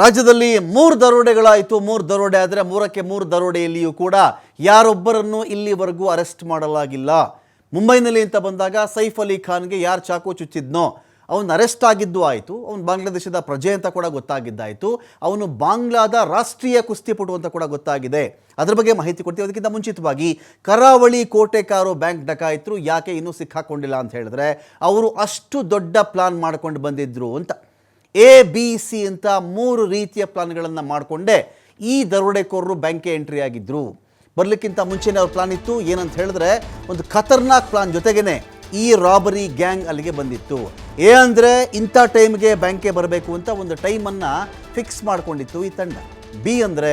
ರಾಜ್ಯದಲ್ಲಿ ಮೂರು ದರೋಡೆಗಳಾಯಿತು. ಮೂರು ದರೋಡೆ ಆದರೆ ಮೂರಕ್ಕೆ ಮೂರು ದರೋಡೆಯಲ್ಲಿಯೂ ಕೂಡ ಯಾರೊಬ್ಬರನ್ನು ಇಲ್ಲಿವರೆಗೂ ಅರೆಸ್ಟ್ ಮಾಡಲಾಗಿಲ್ಲ. ಮುಂಬೈನಲ್ಲಿ ಅಂತ ಬಂದಾಗ ಸೈಫ್ ಅಲಿ ಖಾನ್ಗೆ ಯಾರು ಚಾಕು ಚುಚ್ಚಿದ್ನೋ, ಅವನು ಅರೆಸ್ಟ್ ಆಗಿದ್ದು ಆಯಿತು. ಅವನು ಬಾಂಗ್ಲಾದೇಶದ ಪ್ರಜೆ ಅಂತ ಕೂಡ ಗೊತ್ತಾಗಿದ್ದಾಯಿತು. ಅವನು ಬಾಂಗ್ಲಾದ ರಾಷ್ಟ್ರೀಯ ಕುಸ್ತಿಪಟು ಅಂತ ಕೂಡ ಗೊತ್ತಾಗಿದೆ. ಅದರ ಬಗ್ಗೆ ಮಾಹಿತಿ ಕೊಡ್ತೀವಿ. ಅದಕ್ಕಿಂತ ಮುಂಚಿತವಾಗಿ ಕರಾವಳಿ ಕೋಟೆಕಾರು ಬ್ಯಾಂಕ್ ಡಕಾಯಿತರು ಯಾಕೆ ಇನ್ನೂ ಸಿಕ್ಕಾಕೊಂಡಿಲ್ಲ ಅಂತ ಹೇಳಿದ್ರೆ, ಅವರು ಅಷ್ಟು ದೊಡ್ಡ ಪ್ಲಾನ್ ಮಾಡ್ಕೊಂಡು ಬಂದಿದ್ರು ಅಂತ. ಎ ಬಿ ಸಿ ಅಂತ ಮೂರು ರೀತಿಯ ಪ್ಲಾನ್ಗಳನ್ನು ಮಾಡಿಕೊಂಡೆ ಈ ದರೋಡೆಕೋರರು ಬ್ಯಾಂಕ್ಗೆ ಎಂಟ್ರಿ ಆಗಿದ್ದರು ಬರಲಿಕ್ಕಿಂತ ಮುಂಚೆನೇ ಅವ್ರ ಪ್ಲಾನ್ ಇತ್ತು. ಏನಂತ ಹೇಳಿದ್ರೆ ಒಂದು ಖತರ್ನಾಕ್ ಪ್ಲಾನ್ ಜೊತೆಗೇನೆ ಈ ರಾಬರಿ ಗ್ಯಾಂಗ್ ಅಲ್ಲಿಗೆ ಬಂದಿತ್ತು. ಎ ಅಂದರೆ ಇಂಥ ಟೈಮ್ಗೆ ಬ್ಯಾಂಕ್ಗೆ ಬರಬೇಕು ಅಂತ ಒಂದು ಟೈಮನ್ನು ಫಿಕ್ಸ್ ಮಾಡಿಕೊಂಡಿತ್ತು ಈ ತಂಡ. ಬಿ ಅಂದರೆ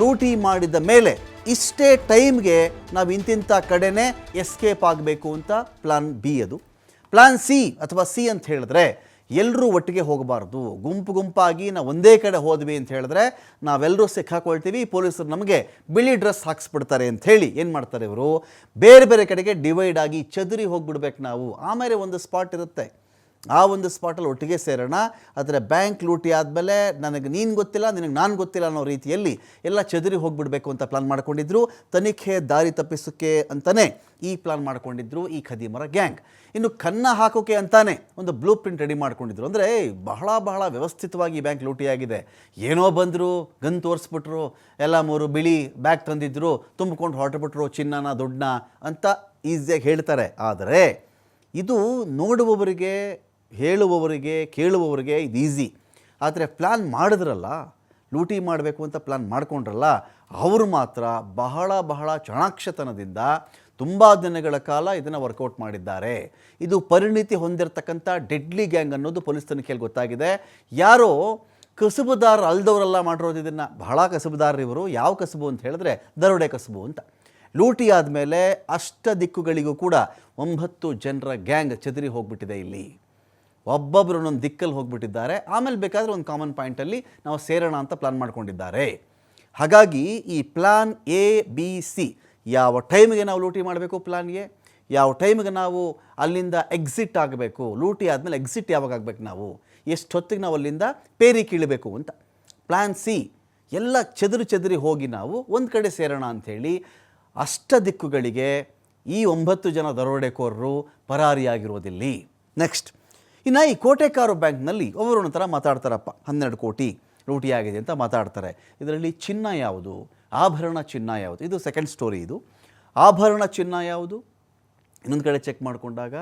ಲೂಟಿ ಮಾಡಿದ ಮೇಲೆ ಇಷ್ಟೇ ಟೈಮ್ಗೆ ನಾವು ಇಂತಿಂಥ ಕಡೆನೇ ಎಸ್ಕೇಪ್ ಆಗಬೇಕು ಅಂತ ಪ್ಲಾನ್ ಬಿ ಅದು. ಪ್ಲಾನ್ ಸಿ ಅಥವಾ ಸಿ ಅಂತ ಹೇಳಿದ್ರೆ ಎಲ್ಲರೂ ಒಟ್ಟಿಗೆ ಹೋಗಬಾರ್ದು. ಗುಂಪು ಗುಂಪಾಗಿ ನಾವು ಒಂದೇ ಕಡೆ ಹೋದ್ವಿ ಅಂತ ಹೇಳಿದ್ರೆ ನಾವೆಲ್ಲರೂ ಸಿಕ್ಕಾಕೊಳ್ತೀವಿ. ಪೊಲೀಸರು ನಮಗೆ ಬಿಳಿ ಡ್ರೆಸ್ ಹಾಕ್ಸ್ಬಿಡ್ತಾರೆ ಅಂತ ಹೇಳಿ ಏನು ಮಾಡ್ತಾರೆ ಇವರು? ಬೇರೆ ಬೇರೆ ಕಡೆಗೆ ಡಿವೈಡ್ ಆಗಿ ಚದುರಿ ಹೋಗ್ಬಿಡ್ಬೇಕು ನಾವು. ಆಮೇಲೆ ಒಂದು ಸ್ಪಾಟ್ ಇರುತ್ತೆ. ಆ ಒಂದು ಸ್ಪಾಟಲ್ಲಿ ಒಟ್ಟಿಗೆ ಸೇರೋಣ. ಆದರೆ ಬ್ಯಾಂಕ್ ಲೂಟಿ ಆದಮೇಲೆ ನನಗೆ ನೀನು ಗೊತ್ತಿಲ್ಲ, ನಿನಗೆ ನಾನು ಗೊತ್ತಿಲ್ಲ ಅನ್ನೋ ರೀತಿಯಲ್ಲಿ ಎಲ್ಲ ಚದುರಿ ಹೋಗಿಬಿಡಬೇಕು ಅಂತ ಪ್ಲಾನ್ ಮಾಡ್ಕೊಂಡಿದ್ರು. ತನಿಖೆ ದಾರಿ ತಪ್ಪಿಸೋಕ್ಕೆ ಅಂತಲೇ ಈ ಪ್ಲಾನ್ ಮಾಡ್ಕೊಂಡಿದ್ರು ಈ ಖದೀಮರ ಗ್ಯಾಂಗ್. ಇನ್ನು ಕನ್ನ ಹಾಕೋಕೆ ಅಂತಾನೆ ಒಂದು ಬ್ಲೂ ಪ್ರಿಂಟ್ ರೆಡಿ ಮಾಡ್ಕೊಂಡಿದ್ರು. ಅಂದರೆ ಬಹಳ ಬಹಳ ವ್ಯವಸ್ಥಿತವಾಗಿ ಬ್ಯಾಂಕ್ ಲೂಟಿಯಾಗಿದೆ ಏನೋ ಬಂದರು, ಗನ್ ತೋರಿಸ್ಬಿಟ್ರು, ಎಲ್ಲ ಮೂರು ಬಿಳಿ ಬ್ಯಾಗ್ ತಂದಿದ್ರು, ತುಂಬಿಕೊಂಡು ಹೊರಟುಬಿಟ್ರು ಚಿನ್ನನ, ದುಡ್ಡನ್ನ ಅಂತ ಈಸಿಯಾಗಿ ಹೇಳ್ತಾರೆ. ಆದರೆ, ಇದು ನೋಡುವವರಿಗೆ ಹೇಳುವವರಿಗೆ, ಕೇಳುವವರಿಗೆ ಇದು ಈಸಿ ಆದರೆ ಪ್ಲ್ಯಾನ್ ಮಾಡಿದ್ರಲ್ಲ, ಲೂಟಿ ಮಾಡಬೇಕು ಅಂತ ಪ್ಲ್ಯಾನ್ ಮಾಡ್ಕೊಂಡ್ರಲ್ಲ, ಅವರು ಮಾತ್ರ ಬಹಳ ಬಹಳ ಚಾಣಾಕ್ಷತನದಿಂದ ತುಂಬ ದಿನಗಳ ಕಾಲ ಇದನ್ನು ವರ್ಕೌಟ್ ಮಾಡಿದ್ದಾರೆ. ಇದು ಪರಿಣಿತಿ ಹೊಂದಿರತಕ್ಕಂಥ ಡೆಡ್ಲಿ ಗ್ಯಾಂಗ್ ಅನ್ನೋದು ಪೊಲೀಸ್ ತನಿಖೆಯಲ್ಲಿ ಗೊತ್ತಾಗಿದೆ. ಯಾರೋ ಕಸುಬುದಾರ ಅಲ್ದವರೆಲ್ಲ ಮಾಡಿರೋದು ಇದನ್ನು. ಬಹಳ ಕಸುಬುದಾರರು ಇವರು. ಯಾವ ಕಸುಬು ಅಂತ ಹೇಳಿದ್ರೆ ದರೋಡೆ ಕಸುಬು ಅಂತ. ಲೂಟಿ ಆದಮೇಲೆ ಅಷ್ಟ ದಿಕ್ಕುಗಳಿಗೂ ಕೂಡ ಒಂಬತ್ತು ಜನರ ಗ್ಯಾಂಗ್ ಚದರಿ ಹೋಗ್ಬಿಟ್ಟಿದೆ ಇಲ್ಲಿ. ಒಬ್ಬೊಬ್ಬರು ಒಂದೊಂದು ದಿಕ್ಕಲ್ಲಿ ಹೋಗ್ಬಿಟ್ಟಿದ್ದಾರೆ. ಆಮೇಲೆ ಬೇಕಾದರೆ ಒಂದು ಕಾಮನ್ ಪಾಯಿಂಟಲ್ಲಿ ನಾವು ಸೇರೋಣ ಅಂತ ಪ್ಲಾನ್ ಮಾಡ್ಕೊಂಡಿದ್ದಾರೆ. ಹಾಗಾಗಿ ಈ ಪ್ಲಾನ್ ಎ ಬಿ ಸಿ ಯಾವ ಟೈಮಿಗೆ ನಾವು ಲೂಟಿ ಮಾಡಬೇಕು ಪ್ಲಾನ್ ಎ ಯಾವ ಟೈಮಿಗೆ ನಾವು ಅಲ್ಲಿಂದ ಎಕ್ಸಿಟ್ ಆಗಬೇಕು? ಲೂಟಿ ಆದಮೇಲೆ ಎಕ್ಸಿಟ್ ಯಾವಾಗ ಆಗಬೇಕು ನಾವು? ಎಷ್ಟು ಹೊತ್ತಿಗೆ ನಾವು ಅಲ್ಲಿಂದ ಪೇರಿ ಕೀಳಬೇಕು ಅಂತ. ಪ್ಲಾನ್ ಸಿ ಎಲ್ಲ ಚದುರು ಚದುರಿ ಹೋಗಿ ನಾವು ಒಂದು ಕಡೆ ಸೇರೋಣ ಅಂಥೇಳಿ ಅಷ್ಟ ದಿಕ್ಕುಗಳಿಗೆ ಈ ಒಂಬತ್ತು ಜನ ದರೋಡೆಕೋರರು ಪರಾರಿಯಾಗಿರೋದಿಲ್ಲಿ. ನೆಕ್ಸ್ಟ್ ಇನ್ನು ಈ ಕೋಟೆಕಾರು ಬ್ಯಾಂಕ್ನಲ್ಲಿ ಒಬ್ಬರು ಒಂಥರ ಮಾತಾಡ್ತಾರಪ್ಪ. ಹನ್ನೆರಡು ಕೋಟಿ ಲೂಟಿಯಾಗಿದೆ ಅಂತ ಮಾತಾಡ್ತಾರೆ. ಇದರಲ್ಲಿ ಚಿನ್ನ ಯಾವುದು? ಆಭರಣ ಚಿನ್ನ ಯಾವುದು? ಇದು ಸೆಕೆಂಡ್ ಸ್ಟೋರಿ ಇದು. ಆಭರಣ ಚಿನ್ನ ಯಾವುದು? ಇನ್ನೊಂದು ಕಡೆ ಚೆಕ್ ಮಾಡಿಕೊಂಡಾಗ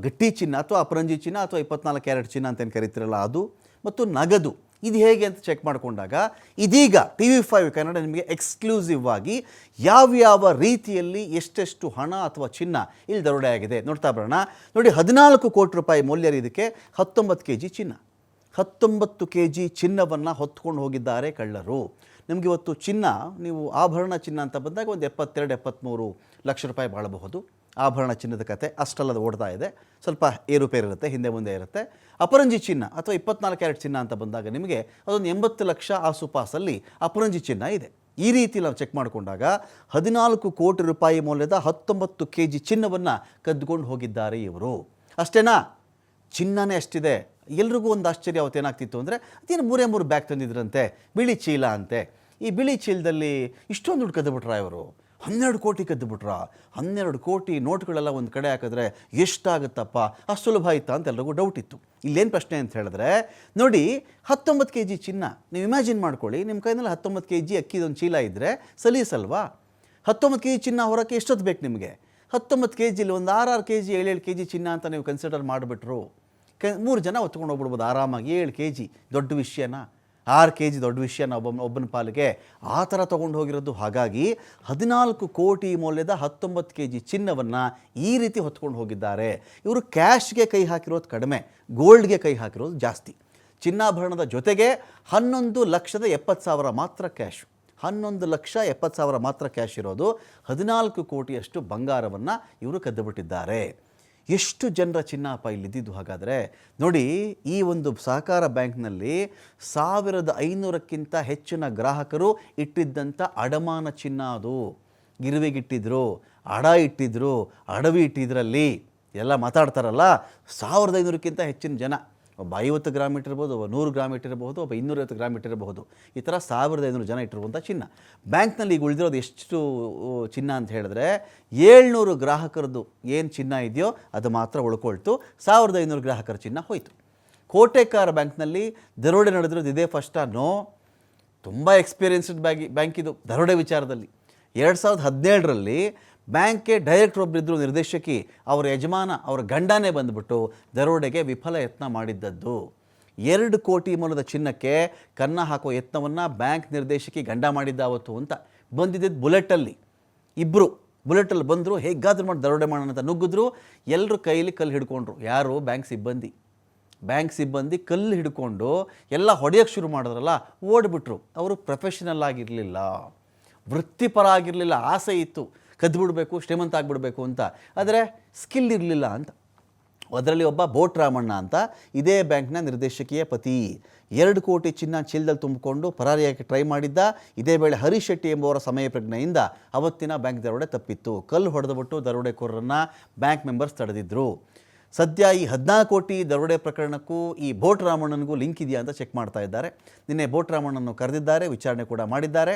ಗಟ್ಟಿ ಚಿನ್ನ ಅಥವಾ ಅಪರಂಜಿ ಚಿನ್ನ ಅಥವಾ ಇಪ್ಪತ್ನಾಲ್ಕು ಕ್ಯಾರೆಟ್ ಚಿನ್ನ ಅಂತ ಏನು ಕರಿತಿರಲ್ಲ ಅದು. ಮತ್ತು ನಗದು. ಇದು ಹೇಗೆ ಅಂತ ಚೆಕ್ ಮಾಡಿಕೊಂಡಾಗ ಇದೀಗ ಟಿ ವಿ ಫೈವ್ ಕನ್ನಡ ನಿಮಗೆ ಎಕ್ಸ್ಕ್ಲೂಸಿವ್ ಆಗಿ ಯಾವ್ಯಾವ ರೀತಿಯಲ್ಲಿ ಎಷ್ಟೆಷ್ಟು ಹಣ ಅಥವಾ ಚಿನ್ನ ಇಲ್ಲಿ ದರೋಡೆ ಆಗಿದೆ ನೋಡ್ತಾ ಬರೋಣ. ನೋಡಿ ಹದಿನಾಲ್ಕು ಕೋಟಿ ರೂಪಾಯಿ ಮೌಲ್ಯ ಇದಕ್ಕೆ ಹತ್ತೊಂಬತ್ತು ಕೆ ಜಿ ಚಿನ್ನ. ಹತ್ತೊಂಬತ್ತು ಕೆ ಜಿ ಚಿನ್ನವನ್ನು ಹೊತ್ಕೊಂಡು ಹೋಗಿದ್ದಾರೆ ಕಳ್ಳರು. ನಿಮಗೆ ಇವತ್ತು ಚಿನ್ನ, ನೀವು ಆಭರಣ ಚಿನ್ನ ಅಂತ ಬಂದಾಗ ಒಂದು ಎಪ್ಪತ್ತೆರಡು ಎಪ್ಪತ್ತ್ಮೂರು ಲಕ್ಷ ರೂಪಾಯಿ ಬಾಳಬಹುದು. ಆಭರಣ ಚಿನ್ನದ ಕತೆ ಅಷ್ಟಲ್ಲದ ಓಡ್ತಾ ಇದೆ. ಸ್ವಲ್ಪ ಏರುಪೇರು ಇರುತ್ತೆ ಹಿಂದೆ ಮುಂದೆ ಇರುತ್ತೆ. ಅಪರಂಜಿ ಚಿನ್ನ ಅಥವಾ ಇಪ್ಪತ್ನಾಲ್ಕು ಕ್ಯಾರೆಟ್ ಚಿನ್ನ ಅಂತ ಬಂದಾಗ ನಿಮಗೆ ಅದೊಂದು ಎಂಬತ್ತು ಲಕ್ಷ ಆಸುಪಾಸಲ್ಲಿ ಅಪರಂಜಿ ಚಿನ್ನ ಇದೆ. ಈ ರೀತಿ ನಾವು ಚೆಕ್ ಮಾಡಿಕೊಂಡಾಗ ಹದಿನಾಲ್ಕು ಕೋಟಿ ರೂಪಾಯಿ ಮೌಲ್ಯದ ಹತ್ತೊಂಬತ್ತು ಕೆ ಜಿ ಚಿನ್ನವನ್ನು ಕದ್ದುಕೊಂಡು ಹೋಗಿದ್ದಾರೆ ಇವರು. ಅಷ್ಟೇನಾ? ಚಿನ್ನನೇ ಅಷ್ಟಿದೆ. ಎಲ್ರಿಗೂ ಒಂದು ಆಶ್ಚರ್ಯ ಅವತ್ತೇನಾಗ್ತಿತ್ತು ಅಂದರೆ, ಅದೇನು ಮೂರೇ ಮೂರು ಬ್ಯಾಗ್ ತಂದಿದ್ರಂತೆ, ಬಿಳಿ ಚೀಲ ಅಂತೆ. ಈ ಬಿಳಿ ಚೀಲದಲ್ಲಿ ಇಷ್ಟೊಂದು ದುಡ್ಡು ಕದ್ದುಬಿಟ್ರ ಇವರು? ಹನ್ನೆರಡು ಕೋಟಿ ಕದ್ದುಬಿಟ್ರ ಹನ್ನೆರಡು ಕೋಟಿ ನೋಟ್ಗಳೆಲ್ಲ ಒಂದು ಕಡೆ ಹಾಕಿದ್ರೆ ಎಷ್ಟಾಗುತ್ತಪ್ಪ? ಅಷ್ಟು ಸುಲಭ ಆಯ್ತಾ ಅಂತ ಎಲ್ರಿಗೂ ಡೌಟ್ ಇತ್ತು. ಇಲ್ಲೇನು ಪ್ರಶ್ನೆ ಅಂತ ಹೇಳಿದ್ರೆ, ನೋಡಿ, ಹತ್ತೊಂಬತ್ತು ಕೆ ಜಿ ಚಿನ್ನ, ನೀವು ಇಮ್ಯಾಜಿನ್ ಮಾಡ್ಕೊಳ್ಳಿ ನಿಮ್ಮ ಕೈನಲ್ಲಿ ಹತ್ತೊಂಬತ್ತು ಕೆ ಜಿ ಅಕ್ಕಿದೊಂದು ಚೀಲ ಇದ್ದರೆ ಸಲೀಸಲ್ವಾ? ಹತ್ತೊಂಬತ್ತು ಕೆ ಜಿ ಚಿನ್ನ ಹೊರಕ್ಕೆ ಎಷ್ಟೊತ್ತು ಬೇಕು ನಿಮಗೆ? ಹತ್ತೊಂಬತ್ತು ಕೆ ಜಿಲಿ ಒಂದು ಆರು ಆರು ಕೆ ಜಿ ಏಳೇಳು ಕೆ ಜಿ ಚಿನ್ನ ಅಂತ ನೀವು ಕನ್ಸಿಡರ್ ಮಾಡಿಬಿಟ್ರು. ಕೆ ಮೂರು ಜನ ಹೊತ್ಕೊಂಡು ಹೋಗ್ಬಿಡ್ಬೋದು ಆರಾಮಾಗಿ, ಏಳು ಕೆ ಜಿ ದೊಡ್ಡ ವಿಷಯನ? ಆರು ಕೆ ಜಿ ದೊಡ್ಡ ವಿಷಯನ ಒಬ್ಬ ಒಬ್ಬನ ಪಾಲಿಗೆ ಆ ಥರ ತೊಗೊಂಡು ಹೋಗಿರೋದು. ಹಾಗಾಗಿ ಹದಿನಾಲ್ಕು ಕೋಟಿ ಮೌಲ್ಯದ ಹತ್ತೊಂಬತ್ತು ಕೆ ಜಿ ಚಿನ್ನವನ್ನು ಈ ರೀತಿ ಹೊತ್ಕೊಂಡು ಹೋಗಿದ್ದಾರೆ. ಇವರು ಕ್ಯಾಶ್ಗೆ ಕೈ ಹಾಕಿರೋದು ಕಡಿಮೆ, ಗೋಲ್ಡ್ಗೆ ಕೈ ಹಾಕಿರೋದು ಜಾಸ್ತಿ. ಚಿನ್ನಾಭರಣದ ಜೊತೆಗೆ ಹನ್ನೊಂದು ಲಕ್ಷದ ಎಪ್ಪತ್ತು ಸಾವಿರ ಮಾತ್ರ ಕ್ಯಾಶು. ಹನ್ನೊಂದು ಲಕ್ಷ ಎಪ್ಪತ್ತು ಸಾವಿರ ಮಾತ್ರ ಕ್ಯಾಶ್ ಇರೋದು ಹದಿನಾಲ್ಕು ಕೋಟಿಯಷ್ಟು ಬಂಗಾರವನ್ನು ಇವರು ಕದ್ದುಬಿಟ್ಟಿದ್ದಾರೆ. ಎಷ್ಟು ಜನರ ಚಿನ್ನಪ್ಪ ಇಲ್ಲಿದ್ದು ಹಾಗಾದರೆ? ನೋಡಿ, ಈ ಒಂದು ಸಹಕಾರ ಬ್ಯಾಂಕ್ನಲ್ಲಿ ಸಾವಿರದ ಐನೂರಕ್ಕಿಂತ ಹೆಚ್ಚಿನ ಗ್ರಾಹಕರು ಇಟ್ಟಿದ್ದಂಥ ಅಡಮಾನ ಚಿನ್ನ ಅದು. ಗಿರುವಿಗಿಟ್ಟಿದ್ರು, ಅಡ ಇಟ್ಟಿದ್ರು, ಅಡವಿ ಇಟ್ಟಿದ್ರಲ್ಲಿ. ಎಲ್ಲ ಮಾತಾಡ್ತಾರಲ್ಲ? ಸಾವಿರದ ಐನೂರಕ್ಕಿಂತ ಹೆಚ್ಚಿನ ಜನ. ಒಬ್ಬ ಐವತ್ತು ಗ್ರಾಮ್ ಇಟ್ಟಿರ್ಬೋದು, ಒಬ್ಬ ನೂರು ಗ್ರಾಮ್ ಇಟ್ಟಿರಬಹುದು, ಒಬ್ಬ ಇನ್ನೂರೈವತ್ತು ಗ್ರಾಮ್ ಇಟ್ಟಿರಬಹುದು. ಈ ಥರ ಸಾವಿರದ ಐನೂರು ಜನ ಇಟ್ಟಿರುವಂಥ ಚಿನ್ನ. ಬ್ಯಾಂಕ್ನಲ್ಲಿ ಈಗ ಉಳಿದಿರೋದು ಎಷ್ಟು ಚಿನ್ನ ಅಂತ ಹೇಳಿದ್ರೆ ಏಳ್ನೂರು ಗ್ರಾಹಕರದ್ದು ಏನು ಚಿನ್ನ ಇದೆಯೋ ಅದು ಮಾತ್ರ ಉಳ್ಕೊಳ್ತು. ಸಾವಿರದ ಐನೂರು ಗ್ರಾಹಕರ ಚಿನ್ನ ಹೋಯಿತು. ಕೋಟೆಕಾರ ಬ್ಯಾಂಕ್ನಲ್ಲಿ ದರೋಡೆ ನಡೆದಿರೋದು ಇದೇ ಫಸ್ಟಾ ನೋ ತುಂಬ ಎಕ್ಸ್ಪೀರಿಯನ್ಸ್ಡ್ ಬ್ಯಾಂಕ್ ಬ್ಯಾಂಕ್ ಇದು ದರೋಡೆ ವಿಚಾರದಲ್ಲಿ. ಎರಡು ಸಾವಿರದ ಹದಿನೇಳರಲ್ಲಿ ಬ್ಯಾಂಕ್ಗೆ ಡೈರೆಕ್ಟರ್ ಒಬ್ಬರಿದ್ದರು ನಿರ್ದೇಶಕಿ, ಅವರ ಯಜಮಾನ, ಅವರ ಗಂಡನೇ ಬಂದುಬಿಟ್ಟು ದರೋಡೆಗೆ ವಿಫಲ ಯತ್ನ ಮಾಡಿದ್ದದ್ದು. ಎರಡು ಕೋಟಿ ಮೂಲದ ಚಿನ್ನಕ್ಕೆ ಕನ್ನ ಹಾಕೋ ಯತ್ನವನ್ನು ಬ್ಯಾಂಕ್ ನಿರ್ದೇಶಕಿ ಗಂಡ ಮಾಡಿದ್ದ ಅವತ್ತು ಅಂತ ಬಂದಿದ್ದು ಬುಲೆಟಲ್ಲಿ. ಇಬ್ಬರು ಬುಲೆಟಲ್ಲಿ ಬಂದರು, ಹೇಗಾದ್ರೂ ಮಾಡಿ ದರೋಡೆ ಮಾಡೋಣ ಅಂತ ನುಗ್ಗಿದ್ರು ಎಲ್ಲರೂ ಕೈಯಲ್ಲಿ ಕಲ್ಲು ಹಿಡ್ಕೊಂಡ್ರು. ಯಾರು? ಬ್ಯಾಂಕ್ ಸಿಬ್ಬಂದಿ. ಬ್ಯಾಂಕ್ ಸಿಬ್ಬಂದಿ ಕಲ್ಲು ಹಿಡ್ಕೊಂಡು ಎಲ್ಲ ಹೊಡೆಯೋಕ್ಕೆ ಶುರು ಮಾಡಿದ್ರಲ್ಲ, ಓಡಿಬಿಟ್ರು. ಅವರು ಪ್ರೊಫೆಷನಲ್ ಆಗಿರಲಿಲ್ಲ. ವೃತ್ತಿಪರ ಆಗಿರಲಿಲ್ಲ, ಆಸೆ ಇತ್ತು. ಕದ್ದುಬಿಡ್ಬೇಕು ಶ್ರೀಮಂತ ಆಗಿಬಿಡಬೇಕು ಅಂತ. ಆದರೆ ಸ್ಕಿಲ್ ಇರಲಿಲ್ಲ ಅಂತ. ಅದರಲ್ಲಿ ಒಬ್ಬ ಬೋಟ್ ರಾಮಣ್ಣ ಅಂತ, ಇದೇ ಬ್ಯಾಂಕ್ನ ನಿರ್ದೇಶಕಿಯ ಪತಿ. ಎರಡು ಕೋಟಿ ಚಿನ್ನ ಚೀಲದಲ್ಲಿ ತುಂಬಿಕೊಂಡು ಪರಾರಿಯಾಗಿ ಟ್ರೈ ಮಾಡಿದ್ದ, ಇದೇ ವೇಳೆ ಹರೀಶ್ ಶೆಟ್ಟಿ ಎಂಬುವರ ಸಮಯ ಪ್ರಜ್ಞೆಯಿಂದ ಅವತ್ತಿನ ಬ್ಯಾಂಕ್ ದರೋಡೆ ತಪ್ಪಿತ್ತು. ಕಲ್ಲು ಹೊಡೆದುಬಿಟ್ಟು ದರೋಡೆಕೋರರನ್ನು ಬ್ಯಾಂಕ್ ಮೆಂಬರ್ಸ್ ತಡೆದಿದ್ರು. ಸದ್ಯ ಈ ಹದಿನಾಲ್ಕು ಕೋಟಿ ದರೋಡೆ ಪ್ರಕರಣಕ್ಕೂ ಈ ಬೋಟ್ ರಾಮಣ್ಣನಿಗೂ ಲಿಂಕ್ ಇದೆಯಾ ಅಂತ ಚೆಕ್ ಮಾಡ್ತಾ ಇದ್ದಾರೆ. ನಿನ್ನೆ ಬೋಟ್ ರಾಮಣ್ಣನ್ನು ಕರೆದಿದ್ದಾರೆ, ವಿಚಾರಣೆ ಕೂಡ ಮಾಡಿದ್ದಾರೆ.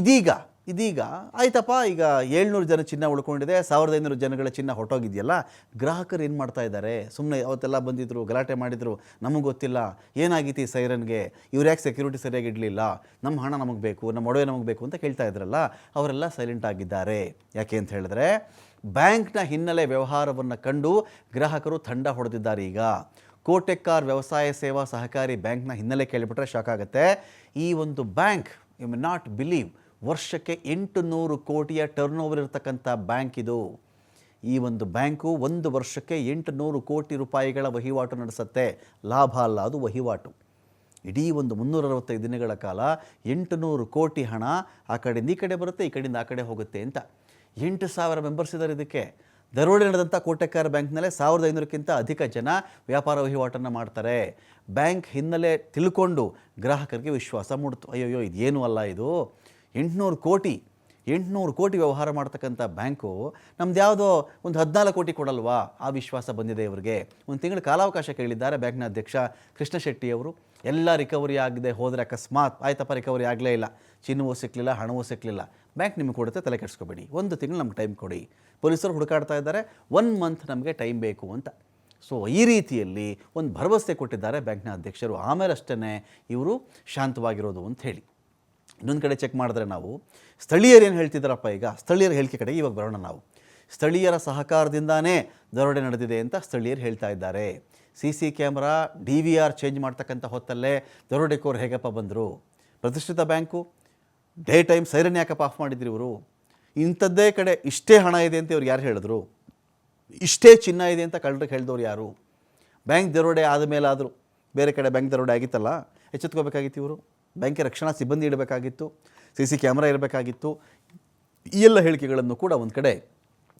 ಇದೀಗ ಇದೀಗ ಆಯ್ತಪ್ಪ, ಈಗ ಏಳ್ನೂರು ಜನ ಚಿನ್ನ ಉಳ್ಕೊಂಡಿದೆ, ಸಾವಿರದ ಐನೂರು ಜನಗಳ ಚಿನ್ನ ಹೊಟ್ಟೋಗಿದೆಯಲ್ಲ ಗ್ರಾಹಕರು ಏನು ಮಾಡ್ತಾ ಇದ್ದಾರೆ? ಸುಮ್ಮನೆ ಅವತ್ತೆಲ್ಲ ಬಂದಿದ್ರು, ಗಲಾಟೆ ಮಾಡಿದರು, ನಮಗೆ ಗೊತ್ತಿಲ್ಲ ಏನಾಗಿತ್ತು ಈ ಸೈರನ್ಗೆ? ಇವ್ರು ಯಾಕೆ ಸೆಕ್ಯೂರಿಟಿ ಸರಿಯಾಗಿ ಇಡಲಿಲ್ಲ? ನಮ್ಮ ಹಣ ನಮಗೆ ಬೇಕು ನಮ್ಮ ಒಡವೆ ನಮಗೆ ಬೇಕು ಅಂತ ಕೇಳ್ತಾ ಇದ್ರಲ್ಲ, ಅವರೆಲ್ಲ ಸೈಲೆಂಟ್ ಆಗಿದ್ದಾರೆ. ಯಾಕೆ ಅಂತ ಹೇಳಿದ್ರೆ, ಬ್ಯಾಂಕ್ನ ಹಿನ್ನೆಲೆ ವ್ಯವಹಾರವನ್ನು ಕಂಡು ಗ್ರಾಹಕರು ತಂಡ ಹೊಡೆದಿದ್ದಾರೆ ಈಗ. ಕೋಟೆಕ್ಕಾರ್ ವ್ಯವಸಾಯ ಸೇವಾ ಸಹಕಾರಿ ಬ್ಯಾಂಕ್ನ ಹಿನ್ನೆಲೆ ಕೇಳಿಬಿಟ್ರೆ ಶಾಕ್ ಆಗುತ್ತೆ. ಈ ಒಂದು bank you may not believe ವರ್ಷಕ್ಕೆ ಎಂಟು ನೂರು ಕೋಟಿಯ ಟರ್ನ್ ಓವರ್ ಇರತಕ್ಕಂಥ ಬ್ಯಾಂಕ್ ಇದು. ಈ ಒಂದು ಬ್ಯಾಂಕು ಒಂದು ವರ್ಷಕ್ಕೆ ಎಂಟು ನೂರು ಕೋಟಿ ರೂಪಾಯಿಗಳ ವಹಿವಾಟು ನಡೆಸುತ್ತೆ. ಲಾಭ ಅಲ್ಲ, ಅದು ವಹಿವಾಟು. ಇಡೀ ಒಂದು ಮುನ್ನೂರ ಅರವತ್ತೈದು ದಿನಗಳ ಕಾಲ ಎಂಟು ನೂರು ಕೋಟಿ ಹಣ ಆ ಕಡೆಯಿಂದ ಈ ಕಡೆ ಬರುತ್ತೆ, ಈ ಕಡೆಯಿಂದ ಆ ಕಡೆ ಹೋಗುತ್ತೆ ಅಂತ. ಎಂಟು ಸಾವಿರ ಮೆಂಬರ್ಸ್ ಇದ್ದಾರೆ ಇದಕ್ಕೆ. ದರೋಡೆ ನಡೆದಂಥ ಕೋಟೆಕಾರ ಬ್ಯಾಂಕ್ನಲ್ಲೇ ಸಾವಿರದ ಐನೂರಕ್ಕಿಂತ ಅಧಿಕ ಜನ ವ್ಯಾಪಾರ ವಹಿವಾಟನ್ನು ಮಾಡ್ತಾರೆ. ಬ್ಯಾಂಕ್ ಹಿನ್ನೆಲೆ ತಿಳ್ಕೊಂಡು ಗ್ರಾಹಕರಿಗೆ ವಿಶ್ವಾಸ ಮೂಡ್ತು. ಅಯ್ಯೋಯ್ಯೋ, ಇದೇನೂ ಅಲ್ಲ ಇದು. ಎಂಟುನೂರು ಕೋಟಿ ಎಂಟುನೂರು ಕೋಟಿ ವ್ಯವಹಾರ ಮಾಡ್ತಕ್ಕಂಥ ಬ್ಯಾಂಕು ನಮ್ದು ಯಾವುದೋ ಒಂದು ಹದಿನಾಲ್ಕು ಕೋಟಿ ಕೊಡಲ್ವಾ? ಆ ವಿಶ್ವಾಸ ಬಂದಿದೆ ಇವರಿಗೆ. ಒಂದು ತಿಂಗಳ ಕಾಲಾವಕಾಶ ಕೇಳಿದ್ದಾರೆ ಬ್ಯಾಂಕ್ನ ಅಧ್ಯಕ್ಷ ಕೃಷ್ಣ ಶೆಟ್ಟಿ ಅವರು. ಎಲ್ಲ ರಿಕವರಿ ಆಗಿದೆ ಹೋದರೆ ಅಕಸ್ಮಾತ್. ಆಯ್ತಪ್ಪ, ರಿಕವರಿ ಆಗಲೇ ಇಲ್ಲ. ಚಿನ್ನವೂ ಸಿಕ್ಕಲಿಲ್ಲ ಹಣವೂ ಸಿಕ್ಕಲಿಲ್ಲ ಬ್ಯಾಂಕ್ ನಿಮಗೆ ಕೊಡುತ್ತೆ, ತಲೆ ಕೆಡಿಸ್ಕೋಬೇಡಿ. ಒಂದು ತಿಂಗಳು ನಮ್ಗೆ ಟೈಮ್ ಕೊಡಿ. ಪೊಲೀಸರು ಹುಡುಕಾಡ್ತಾ ಇದ್ದಾರೆ. ಒನ್ ಮಂತ್ ನಮಗೆ ಟೈಮ್ ಬೇಕು ಅಂತ. ಸೊ, ಈ ರೀತಿಯಲ್ಲಿ ಒಂದು ಭರವಸೆ ಕೊಟ್ಟಿದ್ದಾರೆ ಬ್ಯಾಂಕ್ನ ಅಧ್ಯಕ್ಷರು. ಆಮೇಲೆ ಅಷ್ಟೇ ಇವರು ಶಾಂತವಾಗಿರೋದು ಅಂತ ಹೇಳಿ. ಇನ್ನೊಂದು ಕಡೆ ಚೆಕ್ ಮಾಡಿದ್ರೆ ನಾವು, ಸ್ಥಳೀಯರು ಏನು ಹೇಳ್ತಿದ್ದಾರಪ್ಪ ಈಗ? ಸ್ಥಳೀಯರ ಹೇಳಿಕೆ ಕಡೆಗೆ ಇವಾಗ ಬರೋಣ ನಾವು. ಸ್ಥಳೀಯರ ಸಹಕಾರದಿಂದಾನೇ ದರೋಡೆ ನಡೆದಿದೆ ಅಂತ ಸ್ಥಳೀಯರು ಹೇಳ್ತಾ ಇದ್ದಾರೆ. C C camera, D V R change ಮಾಡ್ತಕ್ಕಂಥ ಹೊತ್ತಲ್ಲೇ ದರೋಡೆಕೋರು ಹೇಗಪ್ಪ ಬಂದರು? ಪ್ರತಿಷ್ಠಿತ ಬ್ಯಾಂಕು, ಡೇ ಟೈಮ್ ಸೈರನ್ ಯಾಕಪ್ಪ ಆಫ್ ಮಾಡಿದ್ರಿ ಇವರು? ಇಂಥದ್ದೇ ಕಡೆ ಇಷ್ಟೇ ಹಣ ಇದೆ ಅಂತ ಇವ್ರು ಯಾರು ಹೇಳಿದ್ರು? ಇಷ್ಟೇ ಚಿನ್ನ ಇದೆ ಅಂತ ಕಳ್ಳರಿಗೆ ಹೇಳಿದವ್ರು ಯಾರು? ಬ್ಯಾಂಕ್ ದರೋಡೆ ಆದ ಮೇಲಾದರೂ ಬೇರೆ ಕಡೆ ಬ್ಯಾಂಕ್ ದರೋಡೆ ಆಗಿತ್ತಲ್ಲ, ಎಚ್ಚೆತ್ಕೋಬೇಕಾಗಿತ್ತು ಇವರು? ಬ್ಯಾಂಕಿನ ರಕ್ಷಣಾ ಸಿಬ್ಬಂದಿ ಇಡಬೇಕಾಗಿತ್ತು, ಸಿ ಸಿ ಕ್ಯಾಮ್ರಾ ಇರಬೇಕಾಗಿತ್ತು, ಈ ಎಲ್ಲ ಹೇಳಿಕೆಗಳನ್ನು ಕೂಡ ಒಂದು ಕಡೆ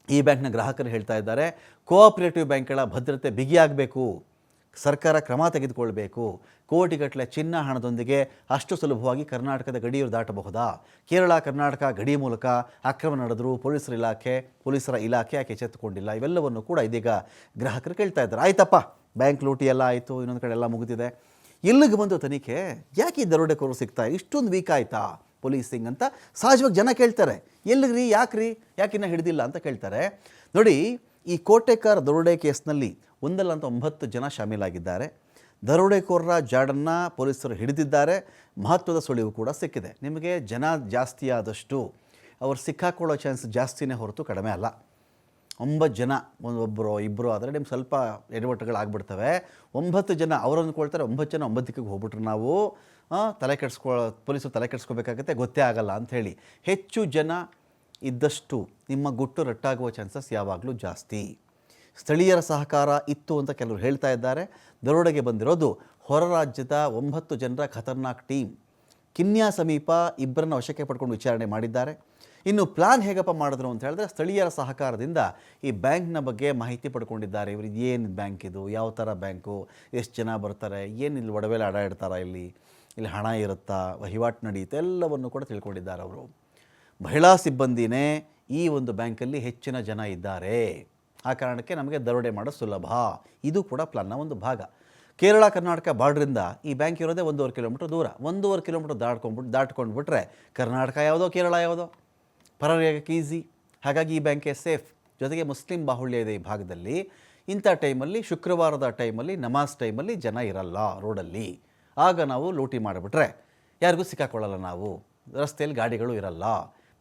ಈ ಬ್ಯಾಂಕ್ನ ಗ್ರಾಹಕರು ಹೇಳ್ತಾ ಇದ್ದಾರೆ. ಕೋಆಪರೇಟಿವ್ ಬ್ಯಾಂಕ್ಗಳ ಭದ್ರತೆ ಬಿಗಿಯಾಗಬೇಕು ಸರ್ಕಾರ ಕ್ರಮ ತೆಗೆದುಕೊಳ್ಬೇಕು, ಕೋಟಿಗಟ್ಟಲೆ ಚಿನ್ನ ಹಣದೊಂದಿಗೆ ಅಷ್ಟು ಸುಲಭವಾಗಿ ಕರ್ನಾಟಕದ ಗಡಿಯವರು ದಾಟಬಹುದಾ? ಕೇರಳ, ಕರ್ನಾಟಕ ಗಡಿ ಮೂಲಕ ಅಕ್ರಮ ನಡೆದರೂ ಪೊಲೀಸರ ಇಲಾಖೆ ಪೊಲೀಸರ ಇಲಾಖೆ ಯಾಕೆ ಎಚ್ಚೆತ್ತುಕೊಂಡಿಲ್ಲ? ಇವೆಲ್ಲವನ್ನು ಕೂಡ ಇದೀಗ ಗ್ರಾಹಕರು ಕೇಳ್ತಾ ಇದ್ದಾರೆ. ಆಯ್ತಪ್ಪ, ಬ್ಯಾಂಕ್ ಲೂಟಿ ಎಲ್ಲ ಆಯಿತು, ಇನ್ನೊಂದು ಕಡೆ ಎಲ್ಲ ಮುಗಿದಿದೆ. ಎಲ್ಲಿಗೆ ಬಂದು ತನಿಖೆ? ಯಾಕೆ ಈ ದರೋಡೆಕೋರು ಸಿಗ್ತಾ ಇಷ್ಟೊಂದು ವೀಕ್ ಆಯ್ತಾ ಪೊಲೀಸಿಂಗ್ ಅಂತ? ಸಹಜವಾಗಿ ಜನ ಕೇಳ್ತಾರೆ. ಎಲ್ಲಿಗ್ರಿ? ಯಾಕ್ರಿ? ಯಾಕಿನ್ನ ಹಿಡಿದಿಲ್ಲ ಅಂತ ಕೇಳ್ತಾರೆ. ನೋಡಿ, ಈ ಕೋಟೆಕಾರ ದರೋಡೆ ಕೇಸ್ನಲ್ಲಿ ಒಂದಲ್ಲ ಅಂತ ಒಂಬತ್ತು ಜನ ಶಾಮೀಲಾಗಿದ್ದಾರೆ. ದರೋಡೆಕೋರರ ಜಾಡನ್ನು ಪೊಲೀಸರು ಹಿಡಿದಿದ್ದಾರೆ. ಮಹತ್ವದ ಸುಳಿವು ಕೂಡ ಸಿಕ್ಕಿದೆ. ನಿಮಗೆ ಜನ ಜಾಸ್ತಿ ಆದಷ್ಟು ಅವ್ರು ಸಿಕ್ಕಾಕೊಳ್ಳೋ ಚಾನ್ಸ್ ಜಾಸ್ತಿನೇ ಹೊರತು ಕಡಿಮೆ ಅಲ್ಲ. ಒಂಬತ್ತು ಜನ ಒಬ್ಬರು ಇಬ್ಬರು ಆದರೆ ನಿಮ್ಗೆ ಸ್ವಲ್ಪ ಎಡವಟ್ಟುಗಳಾಗ್ಬಿಡ್ತವೆ. ಒಂಬತ್ತು ಜನ ಅವ್ರು ಅಂದ್ಕೊಳ್ತಾರೆ ಒಂಬತ್ತು ಜನ ಒಂಬತ್ತು ದಿಕ್ಕಿಗೆ ಹೋಗ್ಬಿಟ್ರೆ ನಾವು ತಲೆ ಕೆಡಿಸ್ಕೊ, ಪೊಲೀಸರು ತಲೆ ಕೆಡಿಸ್ಕೋಬೇಕಾಗತ್ತೆ, ಗೊತ್ತೇ ಆಗಲ್ಲ ಅಂಥೇಳಿ ಹೆಚ್ಚು ಜನ ಇದ್ದಷ್ಟು ನಿಮ್ಮ ಗುಟ್ಟು ರಟ್ಟಾಗುವ ಚಾನ್ಸಸ್ ಯಾವಾಗಲೂ ಜಾಸ್ತಿ. ಸ್ಥಳೀಯರ ಸಹಕಾರ ಇತ್ತು ಅಂತ ಕೆಲವರು ಹೇಳ್ತಾ ಇದ್ದಾರೆ. ದರೋಡೆಗೆ ಬಂದಿರೋದು ಹೊರ ರಾಜ್ಯದ ಒಂಬತ್ತು ಜನರ ಖತರ್ನಾಕ್ ಟೀಮ್. ಕಿನ್ಯಾ ಸಮೀಪ ಇಬ್ಬರನ್ನು ವಶಕ್ಕೆ ಪಡ್ಕೊಂಡು ವಿಚಾರಣೆ ಮಾಡಿದ್ದಾರೆ. ಇನ್ನು ಪ್ಲಾನ್ ಹೇಗಪ್ಪ ಮಾಡಿದ್ರು ಅಂತ ಹೇಳಿದ್ರೆ ಸ್ಥಳೀಯರ ಸಹಕಾರದಿಂದ ಈ ಬ್ಯಾಂಕ್ನ ಬಗ್ಗೆ ಮಾಹಿತಿ ಪಡ್ಕೊಂಡಿದ್ದಾರೆ ಇವರು ಏನು ಬ್ಯಾಂಕ್ ಇದು? ಯಾವ ಥರ ಬ್ಯಾಂಕು? ಎಷ್ಟು ಜನ ಬರ್ತಾರೆ? ಏನು ಇಲ್ಲಿ ಒಡವೆಲ್ಲ ಅಡ ಇಡ್ತಾರಾ ಇಲ್ಲಿ? ಇಲ್ಲಿ ಹಣ ಇರುತ್ತಾ? ವಹಿವಾಟು ನಡೆಯುತ್ತೆ? ಎಲ್ಲವನ್ನು ಕೂಡ ತಿಳ್ಕೊಂಡಿದ್ದಾರೆ ಅವರು. ಮಹಿಳಾ ಸಿಬ್ಬಂದಿನೇ ಈ ಒಂದು ಬ್ಯಾಂಕಲ್ಲಿ ಹೆಚ್ಚಿನ ಜನ ಇದ್ದಾರೆ. ಆ ಕಾರಣಕ್ಕೆ ನಮಗೆ ದರೋಡೆ ಮಾಡೋದು ಸುಲಭ. ಇದು ಕೂಡ ಪ್ಲಾನ್ನ ಒಂದು ಭಾಗ. ಕೇರಳ, ಕರ್ನಾಟಕ, ಬಾರ್ಡ್ರಿಂದ ಈ ಬ್ಯಾಂಕ್ ಇರೋದೇ ಒಂದೂವರೆ ಕಿಲೋಮೀಟ್ರ್ ದೂರ. ಒಂದೂವರೆ ಕಿಲೋಮೀಟ್ರ್ ದಾಟ್ಕೊಂಡ್ಬಿಟ್ಟು ದಾಟ್ಕೊಂಡು ಬಿಟ್ರೆ ಕರ್ನಾಟಕ ಯಾವುದೋ, ಕೇರಳ ಯಾವುದೋ. ಪರರಿಯಾಗಕ್ಕೆ ಈಸಿ ಹಾಗಾಗಿ ಈ ಬ್ಯಾಂಕೇ ಸೇಫ್ ಜೊತೆಗೆ ಮುಸ್ಲಿಂ ಬಾಹುಳ್ಯ ಇದೆ ಈ ಭಾಗದಲ್ಲಿ. ಇಂಥ ಟೈಮಲ್ಲಿ ಶುಕ್ರವಾರದ ಟೈಮಲ್ಲಿ ನಮಾಜ್ ಟೈಮಲ್ಲಿ ಜನ ಇರಲ್ಲ ರೋಡಲ್ಲಿ ಆಗ ನಾವು ಲೂಟಿ ಮಾಡಿಬಿಟ್ರೆ ಯಾರಿಗೂ ಸಿಕ್ಕಾಕೊಳ್ಳಲ್ಲ ನಾವು. ರಸ್ತೆಯಲ್ಲಿ ಗಾಡಿಗಳು ಇರಲ್ಲ.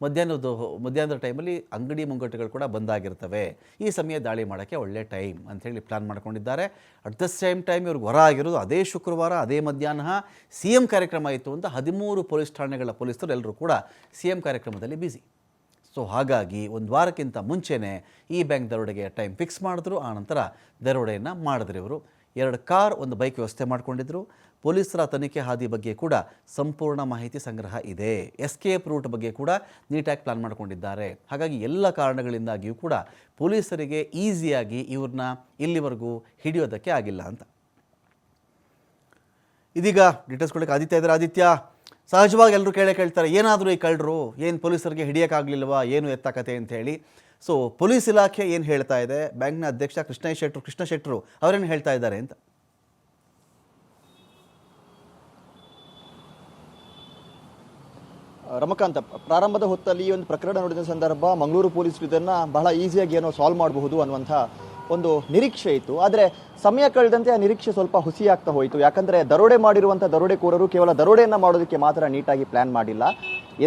ಮಧ್ಯಾಹ್ನದ ಮಧ್ಯಾಹ್ನದ ಟೈಮಲ್ಲಿ ಅಂಗಡಿ ಮುಂಗಟ್ಟುಗಳು ಕೂಡ ಬಂದಾಗಿರ್ತವೆ ಈ ಸಮಯ ದಾಳಿ ಮಾಡೋಕ್ಕೆ ಒಳ್ಳೆ ಟೈಮ್ ಅಂಥೇಳಿ ಪ್ಲ್ಯಾನ್ ಮಾಡ್ಕೊಂಡಿದ್ದಾರೆ. ಅಟ್ ದ ಸೇಮ್ ಟೈಮ್ ಇವ್ರಿಗೆ ಹೊರ ಆಗಿರೋದು ಅದೇ ಶುಕ್ರವಾರ, ಅದೇ ಮಧ್ಯಾಹ್ನ. ಸಿ ಎಂ ಕಾರ್ಯಕ್ರಮ ಇತ್ತು ಅಂತ ಹದಿಮೂರು ಪೊಲೀಸ್ ಠಾಣೆಗಳ ಪೊಲೀಸರು ಎಲ್ಲರೂ ಕೂಡ ಸಿ ಎಂ ಕಾರ್ಯಕ್ರಮದಲ್ಲಿ ಬ್ಯುಸಿ ಸೊ ಹಾಗಾಗಿ ಒಂದು ವಾರಕ್ಕಿಂತ ಮುಂಚೆನೇ ಈ ಬ್ಯಾಂಕ್ ದರೋಡೆಗೆ ಟೈಮ್ ಫಿಕ್ಸ್ ಮಾಡಿದ್ರು. ಆನಂತರ ದರೋಡೆಯನ್ನು ಮಾಡಿದ್ರು ಇವರು. ಎರಡು ಕಾರ್, ಒಂದು ಬೈಕ್ ವ್ಯವಸ್ಥೆ ಮಾಡಿಕೊಂಡಿದ್ರು. ಪೊಲೀಸರ ತನಿಖೆ ಹಾದಿ ಬಗ್ಗೆ ಕೂಡ ಸಂಪೂರ್ಣ ಮಾಹಿತಿ ಸಂಗ್ರಹ ಇದೆ. ಎಸ್ಕೇಪ್ ರೂಟ್ ಬಗ್ಗೆ ಕೂಡ ನೀಟಾಗಿ ಪ್ಲಾನ್ ಮಾಡಿಕೊಂಡಿದ್ದಾರೆ. ಹಾಗಾಗಿ ಎಲ್ಲ ಕಾರಣಗಳಿಂದಾಗಿಯೂ ಕೂಡ ಪೊಲೀಸರಿಗೆ ಈಸಿಯಾಗಿ ಇವ್ರನ್ನ ಇಲ್ಲಿವರೆಗೂ ಹಿಡಿಯೋದಕ್ಕೆ ಆಗಿಲ್ಲ ಅಂತ. ಇದೀಗ ಡೀಟೇಲ್ಸ್ ಕೊಡ್ಲಿಕ್ಕೆ ಆದಿತ್ಯ ಇದ್ದಾರೆ. ಆದಿತ್ಯ ಸಹಜವಾಗಿ ಎಲ್ಲರೂ ಕೇಳೇ ಕೇಳ್ತಾರೆ, ಏನಾದರೂ ಈ ಕಳ್ಳರು ಏನು ಪೊಲೀಸರಿಗೆ ಹಿಡಿಯೋಕ್ಕಾಗಲಿಲ್ವಾ, ಏನು ಎತ್ತಕತೆ ಅಂತ ಹೇಳಿ. ಸೊ ಪೊಲೀಸ್ ಇಲಾಖೆ ಏನು ಹೇಳ್ತಾ ಇದೆ? ಬ್ಯಾಂಕ್ನ ಅಧ್ಯಕ್ಷ ಕೃಷ್ಣ ಶೆಟ್ಟರು ಕೃಷ್ಣ ಶೆಟ್ಟರು ಅವರೇನು ಹೇಳ್ತಾ ಇದ್ದಾರೆ ಅಂತ? ರಮಕಾಂತ, ಪ್ರಾರಂಭದ ಹೊತ್ತಲ್ಲಿ ಈ ಒಂದು ಪ್ರಕರಣ ನೋಡಿದ ಸಂದರ್ಭ ಮಂಗಳೂರು ಪೊಲೀಸರು ಇದನ್ನು ಬಹಳ ಈಸಿಯಾಗಿ ಏನೋ ಸಾಲ್ವ್ ಮಾಡಬಹುದು ಅನ್ನುವಂಥ ಒಂದು ನಿರೀಕ್ಷೆ ಇತ್ತು. ಆದರೆ ಸಮಯ ಕಳೆದಂತೆ ಆ ನಿರೀಕ್ಷೆ ಸ್ವಲ್ಪ ಹುಸಿಯಾಗ್ತಾ ಹೋಯಿತು. ಯಾಕಂದರೆ ದರೋಡೆ ಮಾಡಿರುವಂಥ ದರೋಡೆಕೋರರು ಕೇವಲ ದರೋಡೆಯನ್ನು ಮಾಡೋದಕ್ಕೆ ಮಾತ್ರ ನೀಟಾಗಿ ಪ್ಲ್ಯಾನ್ ಮಾಡಿಲ್ಲ.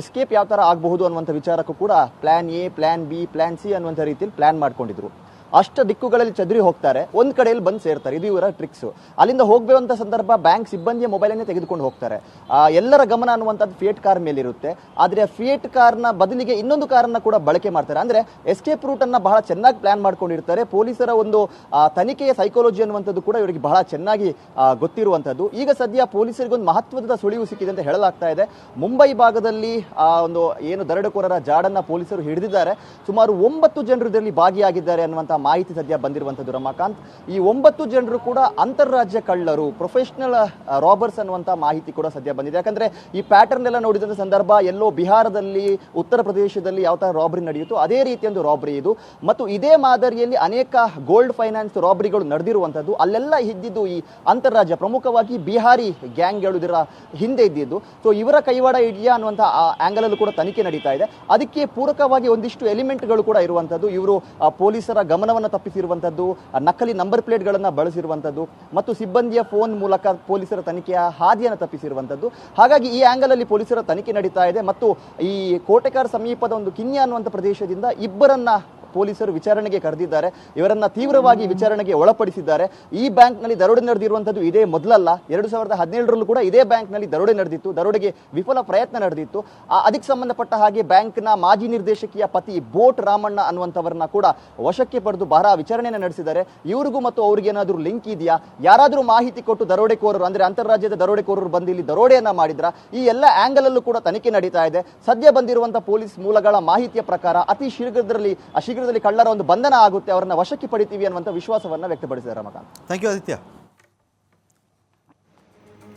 ಎಸ್ಕೇಪ್ ಯಾವ ಥರ ಆಗಬಹುದು ಅನ್ನುವಂಥ ವಿಚಾರಕ್ಕೂ ಕೂಡ plan A plan B plan C ಅನ್ನುವಂಥ ರೀತಿಯಲ್ಲಿ ಪ್ಲ್ಯಾನ್ ಮಾಡ್ಕೊಂಡಿದ್ರು. ಅಷ್ಟ ದಿಕ್ಕುಗಳಲ್ಲಿ ಚದುರಿ ಹೋಗ್ತಾರೆ, ಒಂದ್ ಕಡೆಯಲ್ಲಿ ಬಂದು ಸೇರ್ತಾರೆ. ಇದು ಇವರ ಟ್ರಿಕ್ಸ್ ಅಲ್ಲಿಂದ ಹೋಗ್ಬೇಕಂತ ಸಂದರ್ಭ ಬ್ಯಾಂಕ್ ಸಿಬ್ಬಂದಿಯ ಮೊಬೈಲನ್ನೇ ತೆಗೆದುಕೊಂಡು ಹೋಗ್ತಾರೆ. ಎಲ್ಲರ ಗಮನ ಅನ್ನುವಂಥದ್ದು ಫಿಯೇಟ್ ಕಾರ್ ಮೇಲಿರುತ್ತೆ. ಆದ್ರೆ ಆ ಫಿಯೇಟ್ ಕಾರ್ನ ಬದಲಿಗೆ ಇನ್ನೊಂದು ಕಾರನ್ನ ಕೂಡ ಬಳಕೆ ಮಾಡ್ತಾರೆ. ಅಂದ್ರೆ ಎಸ್ಕೇಪ್ ರೂಟ್ ಅನ್ನ ಬಹಳ ಚೆನ್ನಾಗಿ ಪ್ಲಾನ್ ಮಾಡ್ಕೊಂಡಿರ್ತಾರೆ. ಪೊಲೀಸರ ಒಂದು ತನಿಖೆಯ ಸೈಕಾಲಜಿ ಅನ್ನುವಂಥದ್ದು ಕೂಡ ಇವರಿಗೆ ಬಹಳ ಚೆನ್ನಾಗಿ ಗೊತ್ತಿರುವಂಥದ್ದು. ಈಗ ಸದ್ಯ ಪೊಲೀಸರಿಗೆ ಒಂದು ಮಹತ್ವದ ಸುಳಿವು ಸಿಕ್ಕಿದೆ ಅಂತ ಹೇಳಲಾಗ್ತಾ ಇದೆ. ಮುಂಬೈ ಭಾಗದಲ್ಲಿ, ಆ, ಒಂದು ಏನು ದರಡುಕೋರರ ಜಾಡನ್ನ ಪೊಲೀಸರು ಹಿಡಿದಿದ್ದಾರೆ. ಸುಮಾರು ಒಂಬತ್ತು ಜನರು ಇದರಲ್ಲಿ ಭಾಗಿಯಾಗಿದ್ದಾರೆ ಅನ್ನುವಂಥ ಮಾಹಿತಿ ಸದ್ಯ ಬಂದಿರುವಂಥದ್ದು ರಮಾಕಾಂತ್. ಈ ಒಂಬತ್ತು ಜನರು ಕೂಡ ಅಂತಾರಾಜ್ಯ ಕಳ್ಳರು ಪ್ರೊಫೆಷನಲ್ ರಾಬರ್ಸ್ ಅನ್ನುವಂಥ ಮಾಹಿತಿ ಕೂಡ ಸದ್ಯ ಬಂದಿದೆ. ಯಾಕಂದ್ರೆ ಈ ಪ್ಯಾಟರ್ನ್ ಎಲ್ಲ ನೋಡಿದಂಥ ಸಂದರ್ಭ ಎಲ್ಲೋ ಬಿಹಾರದಲ್ಲಿ, ಉತ್ತರ ಪ್ರದೇಶದಲ್ಲಿ ಯಾವ ತರ ರಾಬರಿ ನಡೆಯಿತು ಅದೇ ರೀತಿಯ ಒಂದು ರಾಬರಿ ಇದು. ಮತ್ತು ಇದೇ ಮಾದರಿಯಲ್ಲಿ ಅನೇಕ ಗೋಲ್ಡ್ ಫೈನಾನ್ಸ್ ರಾಬರಿಗಳು ನಡೆದಿರುವಂಥದ್ದು. ಅಲ್ಲೆಲ್ಲ ಇದ್ದಿದ್ದು ಈ ಅಂತಾರಾಜ್ಯ ಪ್ರಮುಖವಾಗಿ ಬಿಹಾರಿ ಗ್ಯಾಂಗ್ಗಳು ಇದರ ಹಿಂದೆ ಇದ್ದಿದ್ದು. ಸೊ ಇವರ ಕೈವಾಡ ಇದೆಯಾ ಅನ್ನುವಂಥ ಆಂಗಲ್ ಅಲ್ಲೂ ಕೂಡ ತನಿಖೆ ನಡೀತಾ ಇದೆ. ಅದಕ್ಕೆ ಪೂರಕವಾಗಿ ಒಂದಿಷ್ಟು ಎಲಿಮೆಂಟ್ಗಳು ಕೂಡ ಇರುವಂಥದ್ದು. ಇವರು ಪೊಲೀಸರ ಪೊಲೀಸರ ಗಮನವನ್ನು ತಪ್ಪಿಸಿರುವಂಥದ್ದು ನಕಲಿ ನಂಬರ್ ಪ್ಲೇಟ್ಗಳನ್ನು ಬಳಸಿರುವಂಥದ್ದು ಮತ್ತು ಸಿಬ್ಬಂದಿಯ ಫೋನ್ ಮೂಲಕ ಪೊಲೀಸರ ತನಿಖೆಯ ಹಾದಿಯನ್ನು ತಪ್ಪಿಸಿರುವಂಥದ್ದು ಹಾಗಾಗಿ ಈ ಆ್ಯಂಗಲಲ್ಲಿ ಪೊಲೀಸರ ತನಿಖೆ ನಡೀತಾ ಇದೆ, ಮತ್ತು ಈ ಕೋಟೆಕಾರ್ ಸಮೀಪದ ಒಂದು ಕಿನ್ಯ ಅನ್ನುವಂಥ ಪ್ರದೇಶದಿಂದ ಇಬ್ಬರನ್ನ ಪೊಲೀಸರು ವಿಚಾರಣೆಗೆ ಕರೆದಿದ್ದಾರೆ. ಇವರನ್ನ ತೀವ್ರವಾಗಿ ವಿಚಾರಣೆಗೆ ಒಳಪಡಿಸಿದ್ದಾರೆ. ಈ ಬ್ಯಾಂಕ್ನಲ್ಲಿ ದರೋಡೆ ನಡೆದಿರುವಂಥದ್ದು ಇದೇ ಮೊದಲಲ್ಲ. ಎರಡು ಸಾವಿರದ ಹದಿನೇಳರಲ್ಲೂ ಕೂಡ ಇದೇ ಬ್ಯಾಂಕ್ನಲ್ಲಿ ದರೋಡೆ ನಡೆದಿತ್ತು. ದರೋಡೆಗೆ ವಿಫಲ ಪ್ರಯತ್ನ ನಡೆದಿತ್ತು. ಅದಕ್ಕೆ ಸಂಬಂಧಪಟ್ಟ ಹಾಗೆ ಬ್ಯಾಂಕ್ನ ಮಾಜಿ ನಿರ್ದೇಶಕಿಯ ಪತಿ ಬೋಟ್ ರಾಮಣ್ಣ ಅನ್ನುವಂಥವರನ್ನ ಕೂಡ ವಶಕ್ಕೆ ಪಡೆದು ಬಹಳ ವಿಚಾರಣೆಯನ್ನು ನಡೆಸಿದ್ದಾರೆ. ಇವರಿಗೂ ಮತ್ತು ಅವ್ರಿಗೆ ಏನಾದರೂ ಲಿಂಕ್ ಇದೆಯಾ? ಯಾರಾದರೂ ಮಾಹಿತಿ ಕೊಟ್ಟು ದರೋಡೆಕೋರರು, ಅಂದ್ರೆ ಅಂತಾರಾಜ್ಯದ ದರೋಡೆಕೋರರು ಬಂದು ಇಲ್ಲಿ ದರೋಡೆಯನ್ನ ಮಾಡಿದ್ರ? ಈ ಎಲ್ಲ ಆಂಗಲ್ ಅಲ್ಲೂ ಕೂಡ ತನಿಖೆ ನಡೀತಾ ಇದೆ. ಸದ್ಯ ಬಂದಿರುವಂತಹ ಪೊಲೀಸ್ ಮೂಲಗಳ ಮಾಹಿತಿಯ ಪ್ರಕಾರ ಅತಿ ಶೀಘ್ರದಲ್ಲಿ ಶೀಘ್ರದಲ್ಲಿ ಕಳ್ಳರ ಒಂದು ಬಂಧನ ಆಗುತ್ತೆ, ಅವರನ್ನ ವಶಕ್ಕೆ ಪಡಿತೀವಿ ಅನ್ನುವಂತ ವಿಶ್ವಾಸವನ್ನ ವ್ಯಕ್ತಪಡಿಸಿದ್ದಾರೆ ರಮಕಾಂತ್. Thank you Aditya